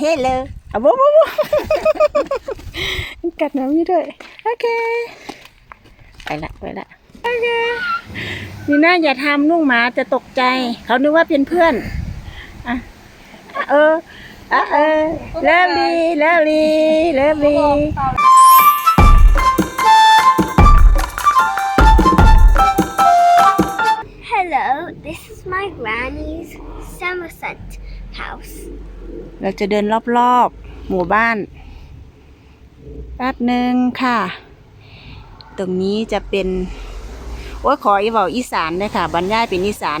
เฮลโลอะบ๊บ๊บ๊กัดน้ำนี่ด้วยโอเค ไปละไปละโอเคนี่นะอย่าทำลูกหมาจะตกใจ เขานึกว่าเป็นเพื่อนอะอะเอออะเออเลิฟลีเลิฟลีเลิฟลี Hello, this is my granny's Somerset house. เราจะเดินรอบๆ หมู่บ้านแป๊บหนึ่งค่ะ ตรงนี้จะเป็นโอ้ยขออีเบาอีสานเลยค่ะ บรรยายเป็นอีสาน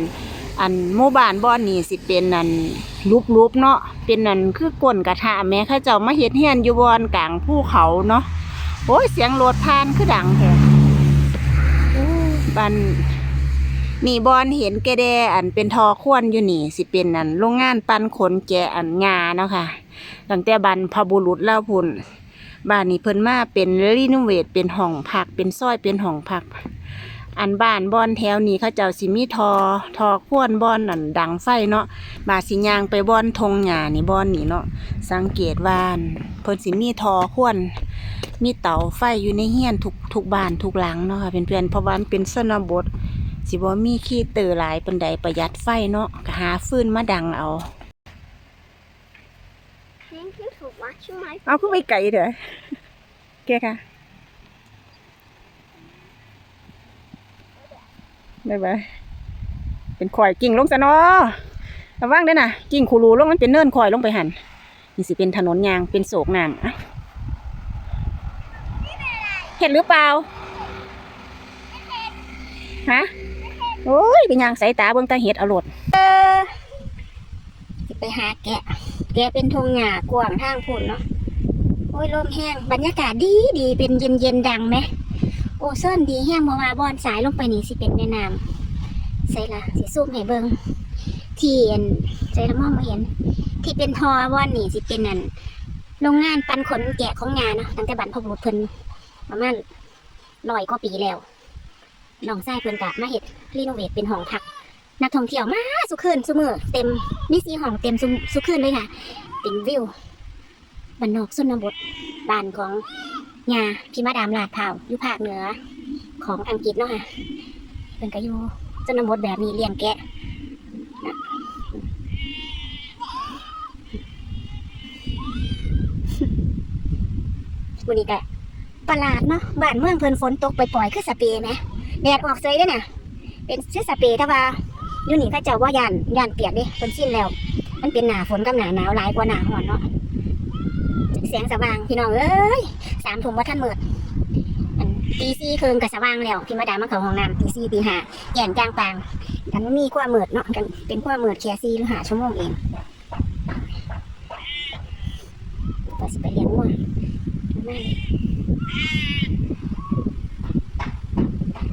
อันหมู่บ้านบ่อนนี่สิเป็นอันรูปๆเนาะ เป็นอันคือก้นกระทะแม่ข้าเจ้ามาเฮ็ดเฮียนอยู่บอนกลางภูเขาเนาะ โอ้ยเสียงรถผ่านคือดังแท้โอ้ยบัน นี่บอนเห็นแกแดอันเป็นทอควนอยู่นี่ สิเป็นอันโรงงานปั้นขนแกอันงาเนาะค่ะตั้งแต่บันพบุรุษเล่าพุ่นบ้านนี้เพิ่นมาเป็นรีโนเวทเป็นห้องพักเป็นซอยเป็นห้องพัก อันบ้านบอนแถวนี้เขาเจ้าสิมีทอทอควนบอนอันดังไฟเนาะบาสิยางไปบอนทงหญ้านี่บอนนี่เนาะสังเกตว่านเพิ่นสิมีทอควนมีเตาไฟอยู่ในเฮียนทุกทุกบ้านทุกหลังเนาะค่ะเพื่อนๆเพราะว่านเป็นชนบท สิบ่มีขี้เตอหลายปานใดประหยัดไฟเนาะก็หาฟืนมาดังเอา Thank you for watching my เอาขึ้นไปไกลเถอะแกค่ะบ๊ายบายเป็นข่อยกิ่งลงซะเนาะระวังเด้อนะกิ่งคูรูลงมันเป็นเนินข่อยลงไปหันนี่สิเป็นถนนยางเป็นโศกน้ำอะเห็นหรือเปล่าฮะ โอ้ยเป็นยางสายตาเบิ่งตาเห็ดเอารมณ์สิไปหาแกะ แกะเป็นทงหญ้ากว้างทางพุ่นเนาะ โอ้ยลมแห้ง บรรยากาศดีดีเป็นเย็นเย็นดังไหม โอโซนดีแห้งเพราะว่าบอนสายลงไปนี่สิเป็นแม่น้ำใส่ละสิซูมให้เบิงที่อันใส่ละมองมาเห็น ที่เป็นทอบอนนี่สิเป็นอันโรงงานปันขนแกะของงานเนาะตั้งแต่บันพบุรุษเพิ่นประมาณร้อยกว่าปีแล้ว น้องชายเพิ่นกะมาเฮ็ดรีโนเวทเป็นห้องพักนักท่องเที่ยวมาสุคืนสุมือเต็มมีสีห้องเต็มสุสุคืนเลยค่ะ เป็นวิวบรรนอกสุนบทบ้านของยาพิมาดามลาดเผาอยู่ภาคเหนือของอังกฤษเนาะค่ะเป็นก็อยู่ชนบทแบบนี้เลี้ยงแกะวันนี้ก็ประหลาดเนาะบ้านเมืองเพิ่นฝนตกปล่อยๆคือสเปรย์ไหม แดดออกเซยเด้อน่ะเป็นชื่อสเปรย์แต่ว่ายูนี่เข้าเจ้าว่าย่านย่านเปียกดิคนสิ้นแล้ว มันเป็นหนาฝนกับหนาหนาวหลายกว่าหนาร้อนเนาะแสงสว่างพี่น้องเอ้ยสามทุ่มว่าท่านเมิดอันตีสี่คืนกับสว่างแล้วพี่มาดามาเขาห้องน้ำตีสี่ตีหาแย่นกลางปางกันมีความเมิดเนาะกันเป็นความเมิดแค่สี่หรือหาชั่วโมงเองก็สิไปเลี้ยงวัวมาเลย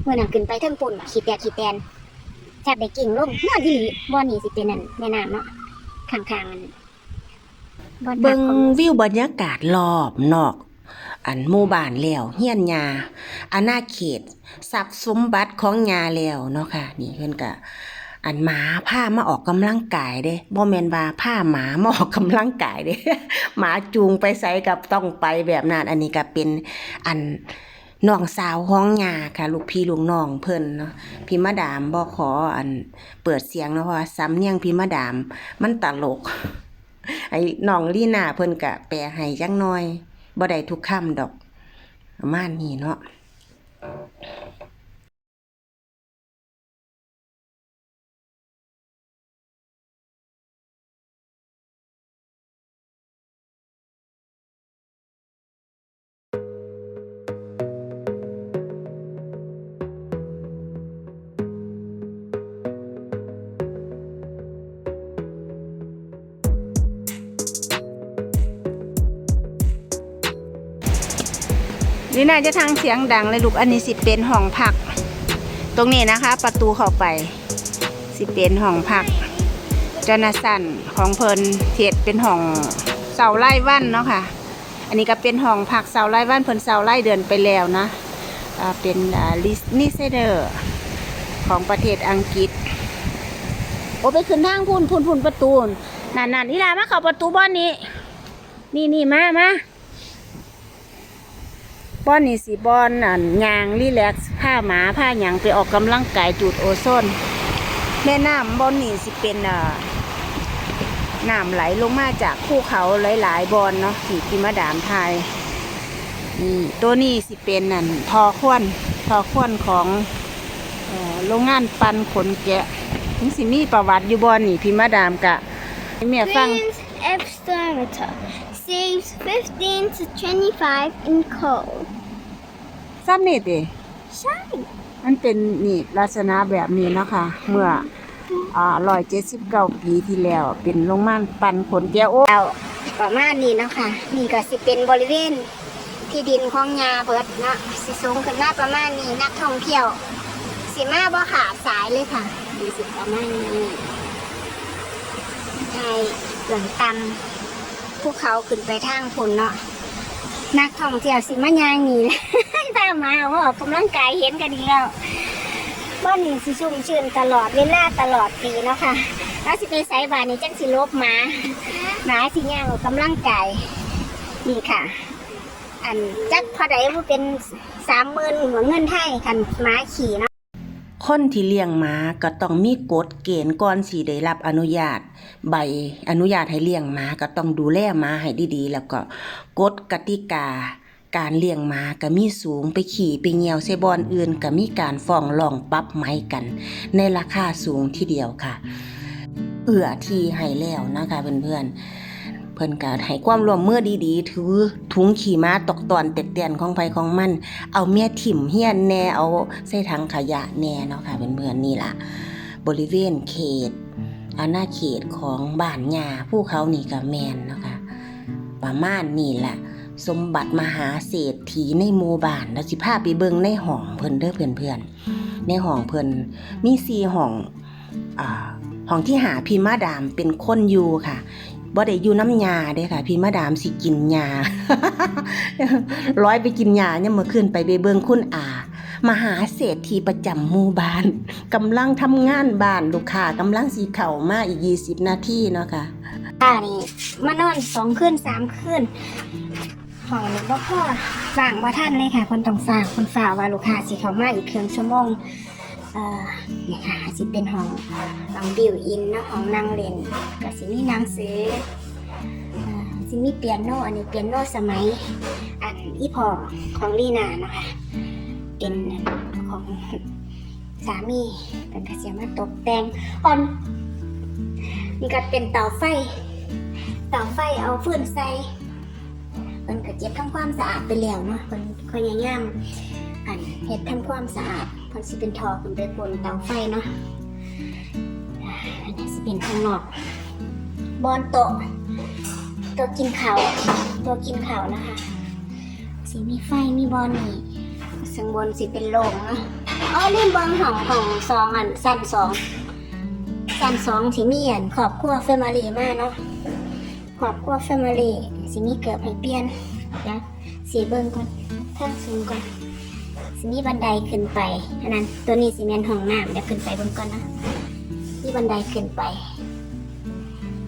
เมื่อนั้นขึ้นไปเทิงปุ่นขีดแดดขีดแดนแทบได้กิ่งลงนอนที่หลีบ่อนี่สิเป็นนั่นแม่น้ำเนาะข้างๆมันบ่อนเบิ่งพักของวิวบรรยากาศรอบนอก อันหมู่บ้านแล้วเฮียนยาอาณาเขตทรัพย์สมบัติของยาแล้วเนาะค่ะ นี่เพิ่นก็อันหมาพามาออกกำลังกายเด้บ่แม่นว่าพาหมามาออกกำลังกายเด้หมาจูงไปไสกับต้องไปแบบนั้นอันนี้ก็เป็นอัน น้องสาวของยาค่ะ ลูกพี่ลูกน้องเพิ่นเนาะพี่มาดามบ่ขออันเปิดเสียงเนาะเพราะว่าสำเนียงพี่มาดาม มันตลก ไอ้น้องลีน่าเพิ่นกะแปลให้จังน้อยบ่ได้ทุกคำดอกประมาณนี้เนาะ นี่น่าจะทางเสียงดังเลยลูกอันนี้สิเป็นห้องพัก ตรงนี้นะคะ ประตูเข้าไป สิเป็นห้องพักจนาสันของเพิ่นเทศเป็นห้องเสาไร่วันเนาะค่ะ อันนี้ก็เป็นห้องพักเสาไร่วันเพิ่นเสาไร่เดือนไปแล้วนะเป็นลิสนิเซเดอร์ของประเทศอังกฤษ โอ้ไปขึ้นทางพุ่นพุ่นพุ่นประตูนั่นนั่นนี่ล่ะมาเข้าประตูบ้านนี้ นี่นี่มามา บอนนี่สิบอนอันยางรีแลกซ์ผ้าหมาผ้าหยังไปออกกำลังกายจูดโอโซนแม่น้ำบอนนี่สิเป็นอ่อน้ำไหลลงมาจากภูเขาหลาย ๆบอนเนาะที่พิมาดามไทยนี่ตัวนี้สิเป็นนั่นทอควนทอควนของโรงงานปันขนแกะถึงสิมีประวัติอยู่บอนนี่พิมาดามกะเมียฟัง Extremeter saves 15 to 25 in cold. ซ้ำนี่ติใช่ มันเป็นนี่ลักษณะแบบนี้เนาะคะเมื่ออ่าร้อยเจ็ดสิบเก้าปีที่แล้ว เป็นโรงงานปันขนแก้วโอ้เอาประมาณนี้เนาะค่ะ นี่ก็สิเป็นบริเวณที่ดินของยาเบิดเนาะสิสูงขึ้นมาประมาณนี้นักท่องเที่ยว สิมาบ่ขาดสายเลยค่ะดีสิประมาณนี้ใช่หลังตันภูเขาขึ้นไปทางผลเนาะนักท่องเที่ยวสิมายางนี่ถ้า มาว่าออกกำลังกายเห็นกันดีแล้วบ้านนี้สิชุ่มชื่นตลอดเวลาตลอดปีเนาะค่ะแล้วสิไปไสบานนี่จังสิลบหมาหมาสิย่างออกกำลังกายนี่ค่ะ อันจักพอได้ว่าเป็นสามหมื่นหัวเงินไทยคันหมาขี่เนาะคนที่เลี้ยงหมาก็ต้องมีกฎเกณฑ์ก่อนสิได้รับอนุญาต ใบอนุญาตให้เลี้ยงหมาก็ต้องดูแลหมาให้ดีๆ แล้วก็กฎกติกา การเลี้ยงหมาก็มีสูงไปขี่ไปเหี่ยวใส่บอนอื่นก็มีการฟ้องร้องปรับไหมกัน ในราคาสูงทีเดียวค่ะ เอื้อที่ให้แล้วนะคะเพื่อนๆเพิ่นก็ให้ความร่วมมือดีๆ ถือถุงขี่ม้าตกตอนเต็ดเตียนของไผของมัน เอาเมียถิ่มเฮียนแน่เอาใส่ถังขยะแน่เนาะค่ะเพื่อนๆนี่ล่ะ บริเวณเขตอาณาเขตของบ้านยาผู้เขานี่ก็แมนเนาะค่ะประมาณนี่แหละ สมบัติมหาเศรษฐีในหมู่บ้านแล้วสิพาไปเบิงในห้องเพิ่นเด้อเพื่อนๆในห้องเพิ่นมีสี่ห้องอ่าห้องที่หาพี่มาดามเป็นคนอยู่ค่ะบ่ได้อยู่น้ำยาเด้ค่ะ พี่มาดามสิกินยาร้อยไปกินยาเนี่ยเมื่อคืนไปไปเบิ่งคุณอา มหาเศรษฐีประจำหมู่บ้านกำลังทำงานบ้านลูกค้ากำลังสีเข่ามาอีก20นาทีเนาะค่ะอ่านี่มานอนสองคืนสามคืน ห้องนี้บ่พอฝางบ่ท่านเลยค่ะคนต้องฝากคนฝากว่าลูกค้าสิเข้ามาอีกครึ่งชั่วโมงเอ่อนี่ค่ะสิเป็นห้องห้องบิวอินเนาะห้องนั่งเล่นก็สิมีหนังสือเอ่อสิมีเปียโนอันนี้เปียโนสมัยอันอีพอของลีนาเนาะค่ะเป็นของสามีเป็นกระเสียมาตกแต่งอ่อนนี่ก็เป็นเตาไฟ เตาไฟเอาฟืนใส่ เพิ่นก็เจ็บทำความสะอาดไปแล้วเนาะเพิ่นพยายามอันเฮ็ดทำความสะอาดเพิ่นสิเป็นทอขึ้นไปบนเตาไฟเนาะอันนี้สิเป็นข้างนอกบอนโต๊ะโต๊ะกินข้าวโต๊ะกินข้าวนะคะสิมีไฟมีบอนนี่ซึ่งบนสิเป็นโล่งเนาะอ๋อลืมบองของของซองอันสั้นสองสันสองสิมีอันขอบครัวแฟมิลี่มาเนาะ ขอบครัวแฟมิลี่สิมีเกือบให้เปลี่ยนนะสีเบิ้งก่อนทางสูงก่อนสิมีบันไดขึ้นไปอันนั้นตัวนี้สิเมนห้องน้ำเดี๋ยวขึ้นไปบิ้งก่อนนะมีบันไดขึ้นไป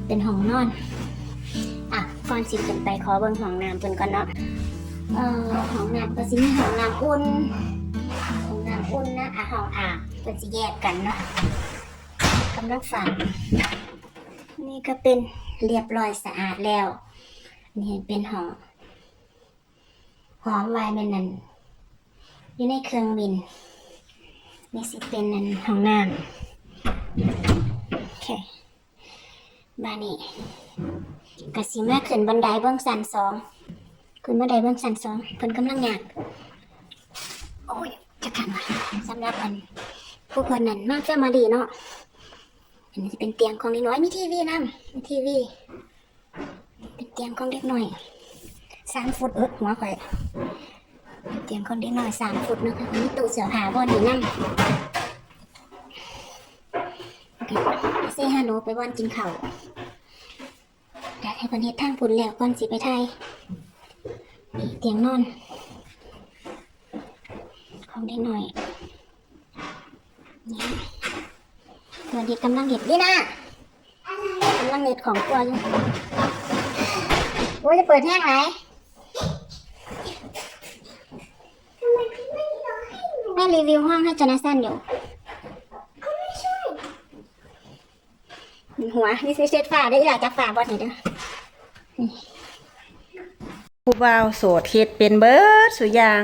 เป็นห้องนอนอะก่อนสิขึ้นไปขอเบิ้งห้องน้ำเพิ่นก่อนเนาะเอ่อห้องน้ำก็สิมีห้องน้ำอุ่นห้องน้ำอุ่นนะอะห้องอาบเพิ่นสิแยกกันเนาะกำลังฝันนี่ก็เป็น เรียบร้อยสะอาดแล้ว นี่เป็นหอมหอมไวน์เป็นนั่นอยู่ในเครื่องบินนี่สิเป็นนั่นห้องน้ำโอเคบ้านนี้กสิมาขึ้นบันไดเบื้องสันสองขึ้นบันไดเบื้องสันสองเพิ่นกำลังอยากโอ้ยจะขันวะสำหรับอันผู้คนนั้นมากแฟมาดีเนาะ อันนี้จะเป็นเตียงของเด็กน้อยมีทีวีนะมีทีวี เป็นเตียงของเด็กน้อยสามฟุตเออหัวข่อยเตียงของเด็กน้อยสามฟุตนะคะมีตู้เสื้อผ้าบนนี่นั่งเซฮัลโหลไปบอนกินข้าวอยากให้เพันเฮ็ดทางปุ่นแล้วก่อนสิไปไทยมีเตียงนอน ของเด็กน้อย เพื่อนที่กำลังเห็ดนี่นะกำลังเห็ดของตัวอยู่ว่าจะเปิดแห้งไหนแม่รีวิวห้องให้จนาสันอยู่หัวนี่คือเช็ดฝาได้หลายจากฝาบอดนี่เด้อผู้บ่าวโสดเฮ็ดเป็นเบิร์ดสุยาง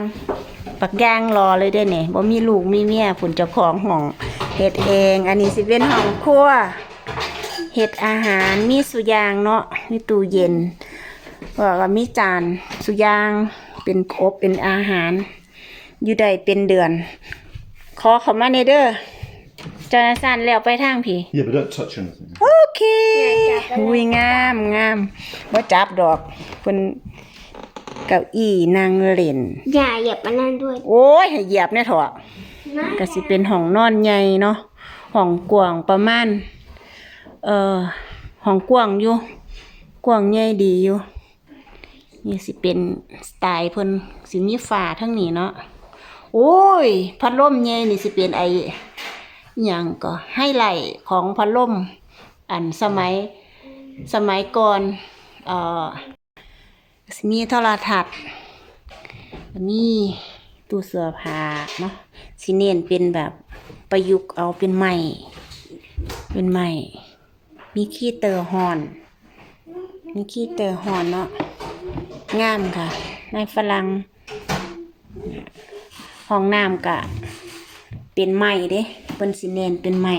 ปักยางรอเลยเด้เนี่ยบ่มีลูกมีเมียผุนเจ้าของห้อง เฮ็ดเอง อันนี้สิเป็นห้องครัวเฮ็ดอาหารมีสุอยางเนาะมีตู้เย็นแล้วก็มีจานสุอยางเป็นครบเป็นอาหาร อยู่ได้เป็นเดือน ขอเข้ามาในเด้อจานาสันแล้วไปทางพี่ Yeah, but don't touch anything. โอเคอุ้ยงามงามว่าจับดอกเป็นเก้าอี้นางเล่นอย่าเหยียบมันนั่นด้วย โอ้ยให้เหยียบเนี่ยเถอะ ก็สิเป็นห้องนอนใหญ่เนาะห้องกว้างประมาณเอ่อห้องกว้างอยู่กว้างใหญ่ดีอยู่นี่สิเป็นสไตล์เพิ่นสิมีฝาทั้งนี้เนาะโอ้ยพัดลมใหญ่นี่สิเป็นไออหยังก็ให้ไหลของพัดลมอันสมัยสมัยก่อนเอ่อมีโทรทัศน์มี ตู้เสื้อผ้าเนาะสิเน้นเป็นแบบประยุกต์เอาเป็นไม้เป็นไม้มีขี้เตอร์ฮอน มีขี้เตอร์ฮอนเนาะงามค่ะ ในฝรั่งห้องน้ำกะเป็นไม้เด้เป็นสิเน้นเป็นไม้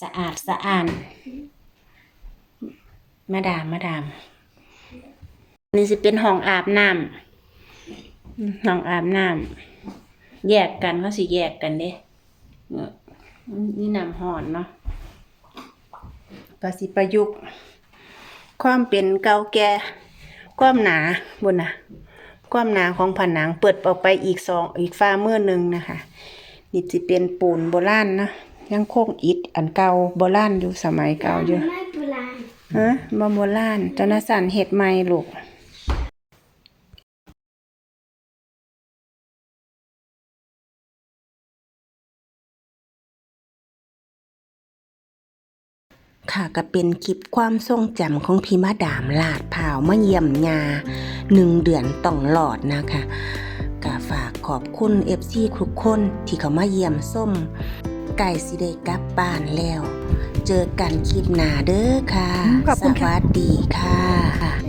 สะอาดสะอาดมาดามมาดาม นี่สิเป็นห้องอาบน้ำ ห้องอาบน้ำแยกกันเขาสิแยกกันเด้เนี่ยนี่น้ำหอนเนาะก็สิประยุกต์ ความเป็นเก่าแก่ความหนาบนนะความหนาของผนังเปิดออกไปอีกสองอีกฟ้ามือหนึ่งนะคะ นี่สิเป็นปูนโบราณนะยังโคงอิฐอันเก่าโบราณอยู่สมัยเก่าอยู่ไม่โบราณฮะบ่โบราณจนสันเฮ็ดใหม่ลูก ค่ะก็เป็นคลิปความทรงจำของพี่มาดามลาดพร้าวมาเยี่ยมยาหนึ่งเดือนต้องหลอดนะคะก็ฝากขอบคุณเอฟซีทุกคนที่เขามาเยี่ยมส้ม ไก่สิได้กลับบ้านแล้ว เจอกันคลิปหน้าเด้อค่ะ ขอบสคุณค่ะ วัสดีค่ะ